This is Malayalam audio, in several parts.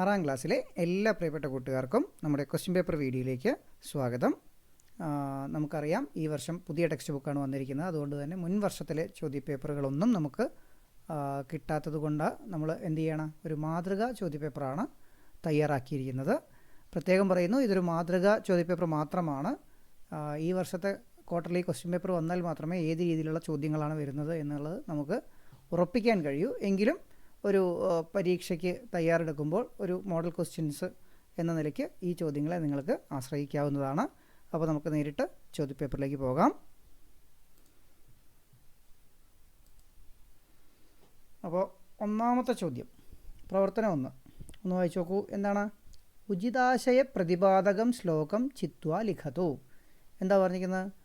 ആറാം ക്ലാസ്സിലെ എല്ലാ പ്രിയപ്പെട്ട കൂട്ടുകാർക്കും നമ്മുടെ ക്വസ്റ്റ്യൻ പേപ്പർ വീഡിയോയിലേക്ക് സ്വാഗതം. നമുക്കറിയാം ഈ വർഷം പുതിയ ടെക്സ്റ്റ് ബുക്കാണ് വന്നിരിക്കുന്നത്. അതുകൊണ്ട് തന്നെ മുൻ വർഷത്തിലെ ചോദ്യപേപ്പറുകളൊന്നും നമുക്ക് കിട്ടാത്തത് കൊണ്ട് നമ്മൾ എന്ത് ചെയ്യണം? ഒരു മാതൃക ചോദ്യപേപ്പറാണ് തയ്യാറാക്കിയിരിക്കുന്നത്. പ്രത്യേകം പറയുന്നു ഇതൊരു മാതൃക ചോദ്യപേപ്പർ മാത്രമാണ്. ഈ വർഷത്തെ ക്വാർട്ടർലി ക്വസ്റ്റ്യൻ പേപ്പർ വന്നാൽ മാത്രമേ ഏത് രീതിയിലുള്ള ചോദ്യങ്ങളാണ് വരുന്നത് എന്നുള്ളത് നമുക്ക് ഉറപ്പിക്കാൻ കഴിയൂ. എങ്കിലും ഒരു പരീക്ഷയ്ക്ക് തയ്യാറെടുക്കുമ്പോൾ ഒരു മോഡൽ ക്വസ്റ്റ്യൻസ് എന്ന നിലയ്ക്ക് ഈ ചോദ്യങ്ങളെ നിങ്ങൾക്ക് ആശ്രയിക്കാവുന്നതാണ്. അപ്പോൾ നമുക്ക് നേരിട്ട് ചോദ്യപേപ്പറിലേക്ക് പോകാം. അപ്പോൾ ഒന്നാമത്തെ ചോദ്യം. പ്രവർത്തനം ഒന്ന്. ഒന്ന് വായിച്ചു നോക്കൂ. എന്താണ്? ഉചിതാശയ പ്രതിപാദകം ശ്ലോകം ചിത്വ ലിഖതു. എന്താ പറഞ്ഞിരിക്കുന്നത്?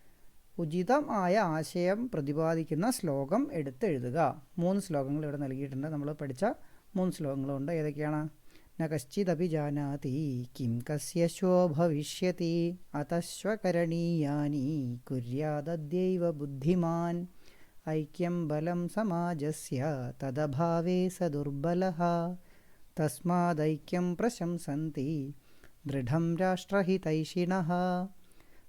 ഉചിതമായ ആശയം പ്രതിപാദിക്കുന്ന ശ്ലോകം എടുത്തെഴുതുക. മൂന്ന് ശ്ലോകങ്ങൾ ഇവിടെ നൽകിയിട്ടുണ്ട്. നമ്മൾ പഠിച്ച മൂന്ന് ശ്ലോകങ്ങളുണ്ട്. ഏതൊക്കെയാണ്? ന കശ്ചിദപി ജാനാതി കിം കസ്യശോ ഭവിഷ്യതി അതശ്വകരണീയാനി കുര്യാദദ്യൈവ ബുദ്ധിമാൻ ഐക്യം ബലം സമാജസ്യ തദഭാവേ സ ദുർബല തസ്മാദൈക്യം പ്രശംസന്തി ദൃഢം രാഷ്ട്രഹിതൈഷിണഃ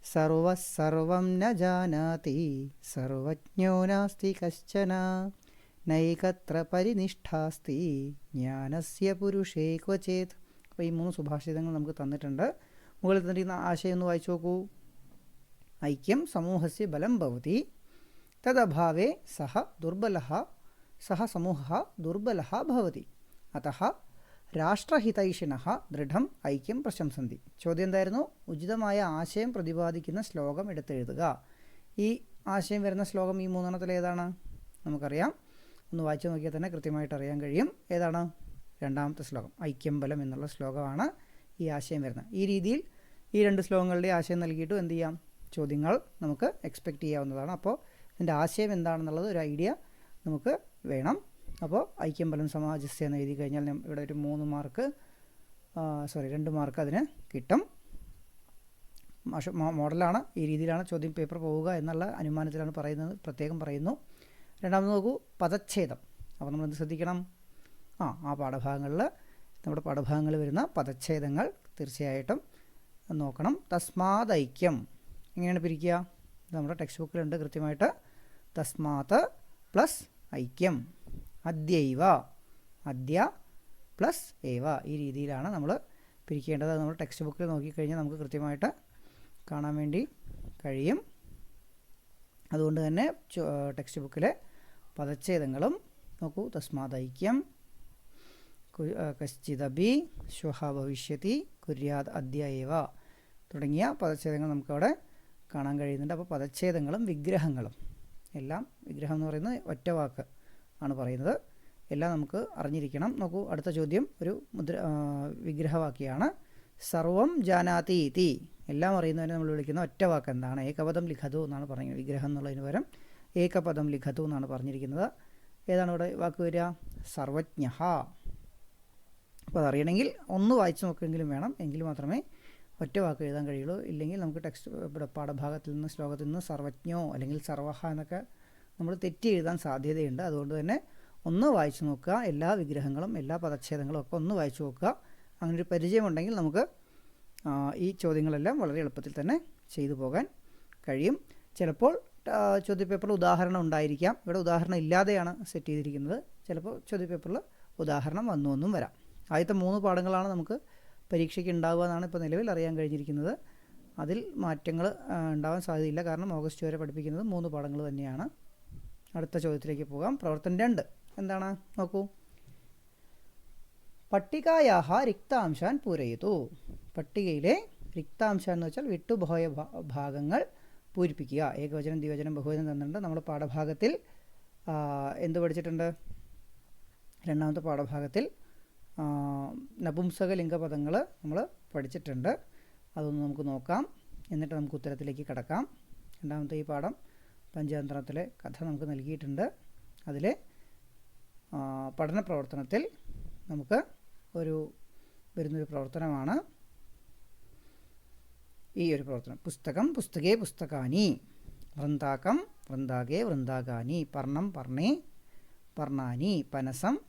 സർവഃ സർവം ന ജാനാതി. സർവജ്ഞോ നാസ്തി കശ്ചന. നൈകത്ര പരിനിഷ്ഠാസ്തി. ജ്ഞാനസ്യ പുരുഷേ ക്വചേത്. അപ്പോൾ ഈ മൂന്ന് സുഭാഷിതങ്ങൾ നമുക്ക് തന്നിട്ടുണ്ട്. മുകളിൽ തന്നിരിക്കുന്ന ആശയം ഒന്ന് വായിച്ചു നോക്കൂ. ഐക്യം സമൂഹസ്യ ബലം ഭവതി. തദഭാവേ സഹ ദുർബല സഹ സമൂഹ ദുർബല ഭവതി. അതഃ രാഷ്ട്രഹിതൈഷിണഃ ദൃഢം ഐക്യം പ്രശംസന്തി ചോദ്യം എന്തായിരുന്നു ഉചിതമായ ആശയം പ്രതിപാദിക്കുന്ന ശ്ലോകം എടുത്തെഴുതുക. ഈ ആശയം വരുന്ന ശ്ലോകം ഈ മൂന്നെണ്ണത്തിൽ ഏതാണ്? നമുക്കറിയാം. ഒന്ന് വായിച്ചു നോക്കിയാൽ തന്നെ കൃത്യമായിട്ട് അറിയാൻ കഴിയും. ഏതാണ്? രണ്ടാമത്തെ ശ്ലോകം. ഐക്യം ബലം എന്നുള്ള ശ്ലോകമാണ് ഈ ആശയം വരുന്നത്. ഈ രീതിയിൽ ഈ രണ്ട് ശ്ലോകങ്ങളുടെ ആശയം നൽകിയിട്ട് എന്ത് ചെയ്യാം? ചോദ്യങ്ങൾ നമുക്ക് എക്സ്പെക്റ്റ് ചെയ്യാവുന്നതാണ്. അപ്പോൾ ഇതിന്റെ ആശയം എന്താണെന്നുള്ളത് ഒരു ഐഡിയ നമുക്ക് വേണം. അപ്പോൾ ഐക്യം ബലം സമാജസ്യ എന്ന് എഴുതി കഴിഞ്ഞാൽ ഇവിടെ ഒരു മൂന്ന് മാർക്ക് സോറി രണ്ട് മാർക്ക് അതിന് കിട്ടും. മോഡലാണ് ഈ രീതിയിലാണ് ചോദ്യം പേപ്പർ പോവുക എന്നുള്ള അനുമാനത്തിലാണ് പറയുന്നത് പ്രത്യേകം പറയുന്നു. രണ്ടാമത് നോക്കൂ പദച്ഛേദം. അപ്പോൾ നമ്മൾ എന്ത് ശ്രദ്ധിക്കണം? ആ ആ പാഠഭാഗങ്ങളിൽ നമ്മുടെ പാഠഭാഗങ്ങളിൽ വരുന്ന പദച്ഛേദങ്ങൾ തീർച്ചയായിട്ടും നോക്കണം. തസ്മാത് ഐക്യം. എങ്ങനെയാണ് പിരിക്കുക? നമ്മുടെ ടെക്സ്റ്റ് ബുക്കിലുണ്ട് കൃത്യമായിട്ട്. തസ്മാത് പ്ലസ് ഐക്യം. അദ്യൈവ. അദ്യ പ്ലസ് ഏവ. ഈ രീതിയിലാണ് നമ്മൾ പിരിക്കേണ്ടത്. നമ്മൾ ടെക്സ്റ്റ് ബുക്കിൽ നോക്കിക്കഴിഞ്ഞാൽ നമുക്ക് കൃത്യമായിട്ട് കാണാൻ വേണ്ടി കഴിയും. അതുകൊണ്ട് തന്നെ ടെക്സ്റ്റ് ബുക്കിലെ പദച്ഛേദങ്ങളും നോക്കൂ. തസ്മാദൈക്യം. കശ്ചിതബി ശ്വഹ ഭവിഷ്യതി. കുര്യാദ് അദ്യ ഏവ. തുടങ്ങിയ പദച്ഛേദങ്ങൾ നമുക്കവിടെ കാണാൻ കഴിയുന്നുണ്ട്. അപ്പോൾ പദച്ഛേദങ്ങളും വിഗ്രഹങ്ങളും. എല്ലാം വിഗ്രഹം എന്ന് പറയുന്നത് ഒറ്റ വാക്ക്. ആണ് പറയുന്നത്. എല്ലാം നമുക്ക് അറിഞ്ഞിരിക്കണം. നോക്കൂ അടുത്ത ചോദ്യം ഒരു മുദ്ര വിഗ്രഹവാക്യാണ്. സർവം ജാനാതി തീ എല്ലാം അറിയുന്നതിനെ നമ്മൾ വിളിക്കുന്ന ഒറ്റ വാക്ക് എന്താണ്? ഏകപദം ലിഖതു എന്നാണ് പറയുന്നത് വിഗ്രഹം എന്നുള്ളതിന് പകരം ഏകപദം ലിഖതു എന്നാണ് പറഞ്ഞിരിക്കുന്നത്. ഏതാണ് ഇവിടെ വാക്ക് വരിക? സർവജ്ഞ. അപ്പോൾ അതറിയണമെങ്കിൽ ഒന്ന് വായിച്ചു നോക്കുമെങ്കിലും വേണം. എങ്കിൽ മാത്രമേ ഒറ്റ വാക്ക് എഴുതാൻ കഴിയുള്ളൂ. ഇല്ലെങ്കിൽ നമുക്ക് ടെക്സ്റ്റ് ഇവിടെ പാഠഭാഗത്തിൽ നിന്ന് ശ്ലോകത്തിൽ നിന്ന് സർവജ്ഞോ അല്ലെങ്കിൽ സർവഹ എന്നൊക്കെ നമ്മൾ തെറ്റി എഴുതാൻ സാധ്യതയുണ്ട്. അതുകൊണ്ട് തന്നെ ഒന്ന് വായിച്ചു നോക്കുക. എല്ലാ വിഗ്രഹങ്ങളും എല്ലാ പദച്ഛേദങ്ങളും ഒക്കെ ഒന്ന് വായിച്ചു നോക്കുക. അങ്ങനെ ഒരു പരിചയമുണ്ടെങ്കിൽ നമുക്ക് ഈ ചോദ്യങ്ങളെല്ലാം വളരെ എളുപ്പത്തിൽ തന്നെ ചെയ്തു പോകാൻ കഴിയും. ചിലപ്പോൾ ചോദ്യപേപ്പറിൽ ഉദാഹരണം ഉണ്ടായിരിക്കാം. ഇവിടെ ഉദാഹരണം ഇല്ലാതെയാണ് സെറ്റ് ചെയ്തിരിക്കുന്നത്. ചിലപ്പോൾ ചോദ്യപേപ്പറിൽ ഉദാഹരണം വന്നു എന്നും വരാം. ആദ്യത്തെ മൂന്ന് പാഠങ്ങളാണ് നമുക്ക് പരീക്ഷയ്ക്ക് ഉണ്ടാവുക എന്നാണ് ഇപ്പോൾ നിലവിൽ അറിയാൻ കഴിഞ്ഞിരിക്കുന്നത്. അതിൽ മാറ്റങ്ങൾ ഉണ്ടാവാൻ സാധ്യതയില്ല. കാരണം ഓഗസ്റ്റ് വരെ പഠിപ്പിക്കുന്നത് മൂന്ന് പാഠങ്ങൾ തന്നെയാണ്. അടുത്ത ചോദ്യത്തിലേക്ക് പോകാം. പ്രവർത്തനം രണ്ട്. എന്താണ്? നോക്കൂ. പട്ടികായാഹ റിക്താംശാൻ പൂരയിതു. പട്ടികയിലെ റിക്താംശം എന്ന് വെച്ചാൽ വിട്ടുപോയ ഭാഗങ്ങൾ പൂരിപ്പിക്കുക. ഏകവചനം ദ്വിവചനം ബഹുവചനം തന്നിട്ടുണ്ട്. നമ്മൾ പാഠഭാഗത്തിൽ എന്ത് പഠിച്ചിട്ടുണ്ട്? രണ്ടാമത്തെ പാഠഭാഗത്തിൽ നപുംസക ലിംഗപദങ്ങൾ നമ്മൾ പഠിച്ചിട്ടുണ്ട്. അതൊന്ന് നമുക്ക് നോക്കാം. എന്നിട്ട് നമുക്ക് ഉത്തരത്തിലേക്ക് കടക്കാം. രണ്ടാമത്തെ ഈ പാഠം. പഞ്ചതന്ത്രത്തിലെ കഥ നമുക്ക് നൽകിയിട്ടുണ്ട്. അതിലെ പഠന പ്രവർത്തനത്തിൽ നമുക്ക് ഒരു വരുന്നൊരു പ്രവർത്തനമാണ്. ഈ ഒരു പ്രവർത്തനം. പുസ്തകം പുസ്തകേ പുസ്തകാനി. വൃന്ദാകം വൃന്ദാകേ വൃന്ദാകാനി. പർണം പർണേ പർണാനി. പനസം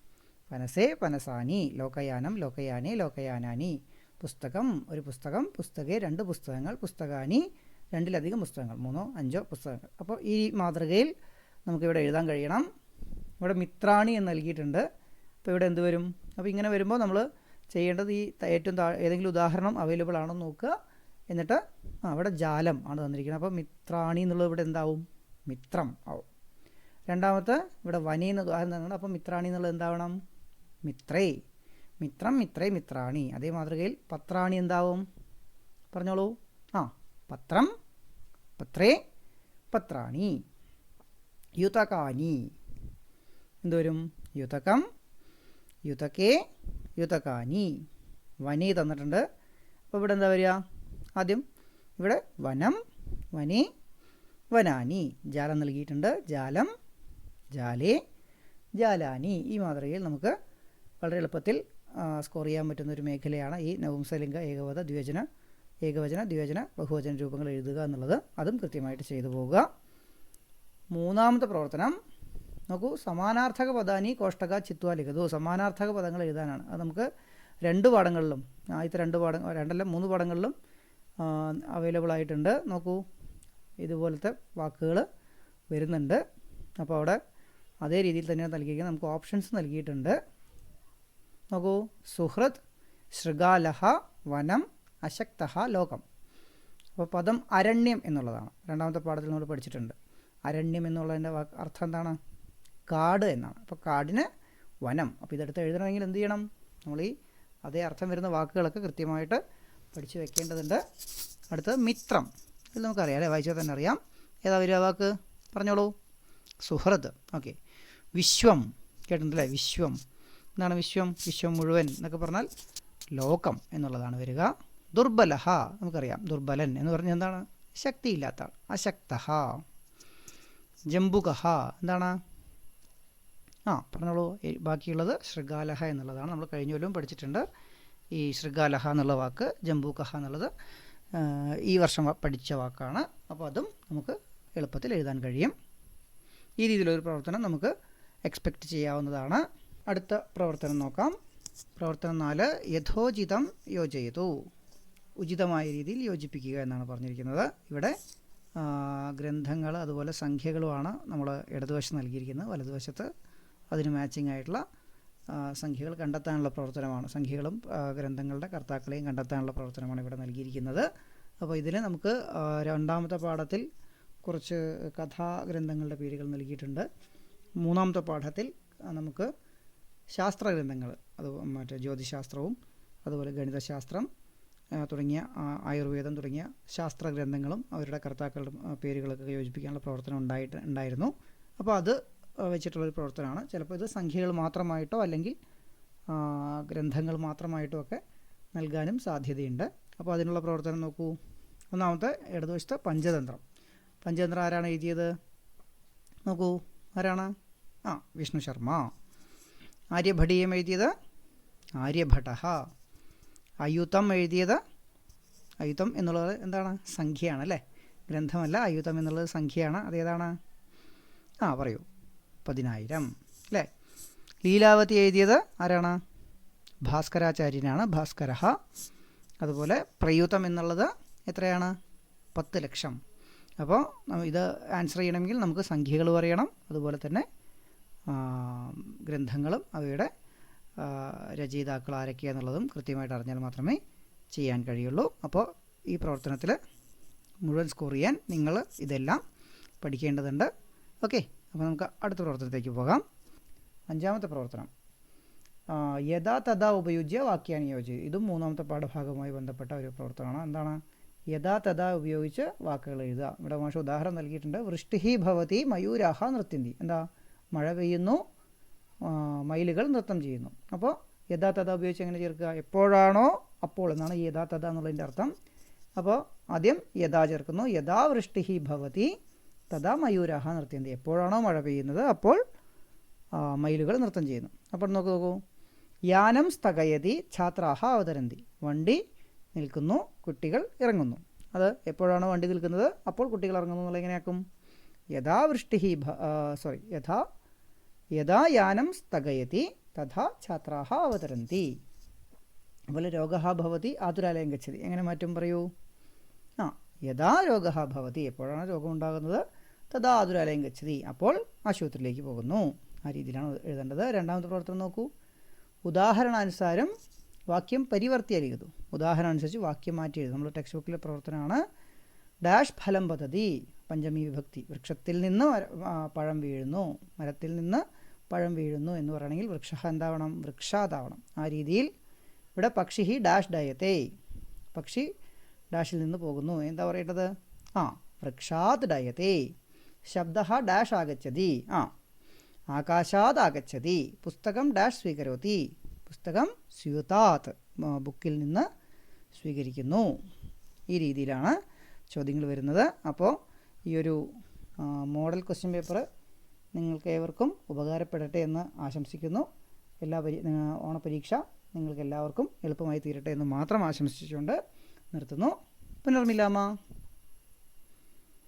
പനസേ പനസാനി. ലോകയാനം ലോകയാനേ ലോകയാനാനി. പുസ്തകം ഒരു പുസ്തകം. പുസ്തകേ രണ്ട് പുസ്തകങ്ങൾ. പുസ്തകാനി രണ്ടിലധികം പുസ്തകങ്ങൾ മൂന്നോ അഞ്ചോ പുസ്തകങ്ങൾ. അപ്പോൾ ഈ മാതൃകയിൽ നമുക്കിവിടെ എഴുതാൻ കഴിയണം. ഇവിടെ മിത്രാണി എന്ന് നൽകിയിട്ടുണ്ട്. അപ്പോൾ ഇവിടെ എന്ത് വരും? അപ്പോൾ ഇങ്ങനെ വരുമ്പോൾ നമ്മൾ ചെയ്യേണ്ടത് ഈ ഏറ്റവും താ ഏതെങ്കിലും ഉദാഹരണം അവൈലബിൾ ആണോ നോക്കുക. എന്നിട്ട് ആ അവിടെ ജാലം ആണ് തന്നിരിക്കുന്നത്. അപ്പോൾ മിത്രാണി എന്നുള്ളത് ഇവിടെ എന്താവും? മിത്രം ആവും. രണ്ടാമത്തെ ഇവിടെ വനി എന്ന് ഉദാഹരണം തന്നിട്ടുണ്ട്. അപ്പോൾ മിത്രാണി എന്നുള്ളത് എന്താവണം? മിത്രേ. മിത്രം മിത്രേ മിത്രാണി. അതേ മാതൃകയിൽ പത്രാണി എന്താവും? പറഞ്ഞോളൂ. ആ പത്രം പത്രേ പത്രാണി യുതകാനി. എന്തുവരും? യുതകം യുതകേ യുതകാനി. വനി തന്നിട്ടുണ്ട്. അപ്പോൾ ഇവിടെ എന്താ വരിക? ആദ്യം ഇവിടെ വനം വനി വനാനി. ജാലം നൽകിയിട്ടുണ്ട്. ജാലം ജാലേ ജാലാനി. ഈ മാതൃകയിൽ നമുക്ക് വളരെ എളുപ്പത്തിൽ സ്കോർ ചെയ്യാൻ പറ്റുന്ന ഒരു മേഖലയാണ് ഈ നവംസലിംഗ ഏകവത ദ്വിവചന ഏകവചന ദ്വിവചന ബഹുവചന രൂപങ്ങൾ എഴുതുക എന്നുള്ളത് അതും കൃത്യമായിട്ട് ചെയ്തു പോവുക. മൂന്നാമത്തെ പ്രവർത്തനം നോക്കൂ സമാനാർത്ഥക പദാനി കോഷ്ടക ചിത്വ ലിഖിതവും സമാനാർത്ഥക പദങ്ങൾ എഴുതാനാണ്. അത് നമുക്ക് രണ്ട് പാഠങ്ങളിലും ആദ്യത്തെ രണ്ട് പാഠം രണ്ടല്ല മൂന്ന് പാഠങ്ങളിലും അവൈലബിൾ ആയിട്ടുണ്ട്. നോക്കൂ ഇതുപോലത്തെ വാക്കുകൾ വരുന്നുണ്ട്. അപ്പോൾ അവിടെ അതേ രീതിയിൽ തന്നെയാണ് നൽകിയിരിക്കുന്നത് നമുക്ക് ഓപ്ഷൻസ് നൽകിയിട്ടുണ്ട്. നോക്കൂ സുഹൃത് ശൃഗാലഹ വനം അശക്ത ലോകം. അപ്പോൾ പദം അരണ്യം എന്നുള്ളതാണ്. രണ്ടാമത്തെ പാഠത്തിൽ നമ്മൾ പഠിച്ചിട്ടുണ്ട്. അരണ്യം എന്നുള്ളതിന്റെ അർത്ഥം എന്താണ്? കാട് എന്നാണ്. അപ്പോൾ കാടിന് വനം. അപ്പോൾ ഇതെടുത്ത് എഴുതണമെങ്കിൽ എന്ത് ചെയ്യണം? നമ്മൾ ഈ അതേ അർത്ഥം വരുന്ന വാക്കുകളൊക്കെ കൃത്യമായിട്ട് പഠിച്ചു വെക്കേണ്ടതുണ്ട്. അടുത്തത് മിത്രം. ഇത് നമുക്കറിയാം അല്ലേ? വായിച്ചാൽ തന്നെ അറിയാം. ഏതാ വരിക വാക്ക്? പറഞ്ഞോളൂ. സുഹൃത്ത്. ഓക്കെ. വിശ്വം. കേട്ടിട്ടുണ്ടല്ലേ? വിശ്വം. എന്താണ് വിശ്വം? വിശ്വം മുഴുവൻ എന്നൊക്കെ പറഞ്ഞാൽ ലോകം എന്നുള്ളതാണ് വരിക. ദുർബലഹ നമുക്കറിയാം. ദുർബലൻ എന്ന് പറഞ്ഞാൽ എന്താണ്? ശക്തിയില്ലാത്ത അശക്ത ജംബുകഹ. എന്താണ്? ആ പറഞ്ഞോളൂ. ബാക്കിയുള്ളത് ശൃഗാലഹ എന്നുള്ളതാണ്. നമ്മൾ കഴിഞ്ഞ കൊല്ലം പഠിച്ചിട്ടുണ്ട്. ഈ ശൃഗാലഹ എന്നുള്ള വാക്ക് ജംബുകഹ എന്നുള്ളത് ഈ വർഷം പഠിച്ച വാക്കാണ്. അപ്പോൾ അതും നമുക്ക് എളുപ്പത്തിൽ എഴുതാൻ കഴിയും. ഈ രീതിയിലൊരു പ്രവർത്തനം നമുക്ക് എക്സ്പെക്റ്റ് ചെയ്യാവുന്നതാണ്. അടുത്ത പ്രവർത്തനം നോക്കാം. പ്രവർത്തനം നാല് യഥോചിതം യോജയതു. ഉചിതമായ രീതിയിൽ യോജിപ്പിക്കുക എന്നാണ് പറഞ്ഞിരിക്കുന്നത്. ഇവിടെ ഗ്രന്ഥങ്ങൾ അതുപോലെ സംഖ്യകളുമാണ് നമ്മൾ ഇടതുവശം നൽകിയിരിക്കുന്നത്. വലതുവശത്ത് അതിന് മാച്ചിങ് ആയിട്ടുള്ള സംഖ്യകൾ കണ്ടെത്താനുള്ള പ്രവർത്തനമാണ്. സംഖ്യകളും ഗ്രന്ഥങ്ങളുടെ കർത്താക്കളെയും കണ്ടെത്താനുള്ള പ്രവർത്തനമാണ് ഇവിടെ നൽകിയിരിക്കുന്നത്. അപ്പോൾ ഇതിന് നമുക്ക് രണ്ടാമത്തെ പാഠത്തിൽ കുറച്ച് കഥാഗ്രന്ഥങ്ങളുടെ പേരുകൾ നൽകിയിട്ടുണ്ട്. മൂന്നാമത്തെ പാഠത്തിൽ നമുക്ക് ശാസ്ത്രഗ്രന്ഥങ്ങൾ അത് മറ്റേ ജ്യോതിശാസ്ത്രവും അതുപോലെ ഗണിതശാസ്ത്രം തുടങ്ങിയ ആയുർവേദം തുടങ്ങിയ ശാസ്ത്ര ഗ്രന്ഥങ്ങളും അവരുടെ കർത്താക്കളുടെ പേരുകളൊക്കെ യോജിപ്പിക്കാനുള്ള പ്രവർത്തനം ഉണ്ടായിട്ട് ഉണ്ടായിരുന്നു. അപ്പോൾ അത് വെച്ചിട്ടുള്ളൊരു പ്രവർത്തനമാണ്. ചിലപ്പോൾ ഇത് സംഖ്യകൾ മാത്രമായിട്ടോ അല്ലെങ്കിൽ ഗ്രന്ഥങ്ങൾ മാത്രമായിട്ടോ ഒക്കെ നൽകാനും സാധ്യതയുണ്ട്. അപ്പോൾ അതിനുള്ള പ്രവർത്തനം നോക്കൂ. ഒന്നാമത്തെ ഇടതുവശത്ത് പഞ്ചതന്ത്രം. പഞ്ചതന്ത്രം ആരാണ് എഴുതിയത്? നോക്കൂ ആരാണ്? ആ വിഷ്ണു ശർമ്മ. ആര്യഭടീയം എഴുതിയത് ആര്യഭട്ട അയുതം എഴുതിയത് അയുതം എന്നുള്ളത് എന്താണ്? സംഖ്യയാണ് അല്ലേ? ഗ്രന്ഥമല്ല അയുതം എന്നുള്ളത് സംഖ്യയാണ്. അതേതാണ് ആ പറയൂ. പതിനായിരം അല്ലേ? ലീലാവതി എഴുതിയത് ആരാണ്? ഭാസ്കരാചാര്യനാണ്. ഭാസ്കര അതുപോലെ പ്രയുതം എന്നുള്ളത് എത്രയാണ്? പത്ത് ലക്ഷം. അപ്പോൾ ഇത് ആൻസർ ചെയ്യണമെങ്കിൽ നമുക്ക് സംഖ്യകൾ പറയണം. അതുപോലെ തന്നെ ഗ്രന്ഥങ്ങളും അവയുടെ രചയിതാക്കൾ ആരൊക്കെയാണെന്നുള്ളതും കൃത്യമായിട്ട് അറിഞ്ഞാൽ മാത്രമേ ചെയ്യാൻ കഴിയുള്ളൂ. അപ്പോൾ ഈ പ്രവർത്തനത്തിൽ മുഴുവൻ സ്കോർ ചെയ്യാൻ നിങ്ങൾ ഇതെല്ലാം പഠിക്കേണ്ടതുണ്ട്. ഓക്കെ അപ്പോൾ നമുക്ക് അടുത്ത പ്രവർത്തനത്തേക്ക് പോകാം. അഞ്ചാമത്തെ പ്രവർത്തനം. യഥാ തഥാ ഉപയോഗിച്ച് വാക്യാനി യോജി ഇതും മൂന്നാമത്തെ പാഠഭാഗവുമായി ബന്ധപ്പെട്ട ഒരു പ്രവർത്തനമാണ്. എന്താണ്? യഥാ തഥാ ഉപയോഗിച്ച് വാക്കുകൾ എഴുതുക. ഇവിടെ മാഷ ഉദാഹരണം നൽകിയിട്ടുണ്ട്. വൃഷ്ടിഹി ഭവതി മയൂരാഹ നൃത്യന്തി. എന്താ? മഴ പെയ്യുന്നു ആ, മയിലുകൾ നൃത്തം ചെയ്യുന്നു. അപ്പോൾ യഥാതഥ ഉപയോഗിച്ച് എങ്ങനെ ചേർക്കുക? എപ്പോഴാണോ അപ്പോൾ എന്നാണ് ഈ യഥാ എന്നുള്ളതിന്റെ അർത്ഥം. അപ്പോൾ ആദ്യം യഥാ ചേർക്കുന്നു. യഥാ വൃഷ്ടിഹി ഭവതി തഥാ മയൂരാഹ നൃത്യം എപ്പോഴാണോ മഴ പെയ്യുന്നത് അപ്പോൾ മൈലുകൾ മയിലുകൾ നൃത്തം ചെയ്യുന്നു. അപ്പോൾ നോക്ക് നോക്കൂ. യാനം സ്ഥകയതി ഛാത്രാഹ അവതരന്തി. വണ്ടി നിൽക്കുന്നു കുട്ടികൾ ഇറങ്ങുന്നു. അത് എപ്പോഴാണോ വണ്ടി നിൽക്കുന്നത്? അപ്പോൾ കുട്ടികൾ ഇറങ്ങുന്നു എന്നുള്ള എങ്ങനെയാക്കും? യഥാ വൃഷ്ടി സോറി യഥാ യഥാ യാനം സ്ഥഗയതി തഥാ ഛാത്രാഹ അവതരന്തി. അതുപോലെ രോഗ ഭവതി ആതുരാലയം ഗച്ഛതി. എങ്ങനെ മാറ്റം പറയൂ? ആ യഥാ രോഗ ഭവതി എപ്പോഴാണ് രോഗം ഉണ്ടാകുന്നത്? തഥാ ആതുരാലയം ഗച്ഛതി. അപ്പോൾ ആശുപത്രിയിലേക്ക് പോകുന്നു. ആ രീതിയിലാണ് എഴുതേണ്ടത്. രണ്ടാമത്തെ പ്രവർത്തനം നോക്കൂ. ഉദാഹരണാനുസാരം വാക്യം പരിവർത്തിയരികതു ഉദാഹരണം അനുസരിച്ച് വാക്യം മാറ്റി എഴുതും നമ്മൾ ടെക്സ്റ്റ് ബുക്കിലെ പ്രവർത്തനമാണ്. ഡാഷ് ഫലം പദ്ധതി പഞ്ചമി വിഭക്തി. വൃക്ഷത്തിൽ നിന്ന് പഴം വീഴുന്നു. മരത്തിൽ നിന്ന് പഴം വീഴുന്നു എന്ന് പറയണമെങ്കിൽ വൃക്ഷ എന്താവണം വൃക്ഷാതാവണം. ആ രീതിയിൽ ഇവിടെ പക്ഷി ഹി ഡാഷ് ഡയത്തെ. പക്ഷി ഡാഷിൽ നിന്ന് പോകുന്നു. എന്താ പറയേണ്ടത്? ആ വൃക്ഷാത് ഡയത്തെ. ശബ്ദ ഡാഷ് ആഗച്ഛതി. ആ ആകാശാത് ആഗച്ഛതി. പുസ്തകം ഡാഷ് സ്വീകരോതി. പുസ്തകം സ്യൂതാത് ബുക്കിൽ നിന്ന് സ്വീകരിക്കുന്നു. ഈ രീതിയിലാണ് ചോദ്യങ്ങൾ വരുന്നത്. അപ്പോൾ ഈ ഒരു മോഡൽ ക്വസ്റ്റ്യൻ പേപ്പർ നിങ്ങൾക്ക് ഏവർക്കും ഉപകാരപ്പെടട്ടെ എന്ന് ആശംസിക്കുന്നു. എല്ലാ പരി ഓണപരീക്ഷ നിങ്ങൾക്ക് എല്ലാവർക്കും എളുപ്പമായി തീരട്ടെ എന്ന് മാത്രം ആശംസിച്ചുകൊണ്ട് നിർത്തുന്നു. പുനർമില്ലാമ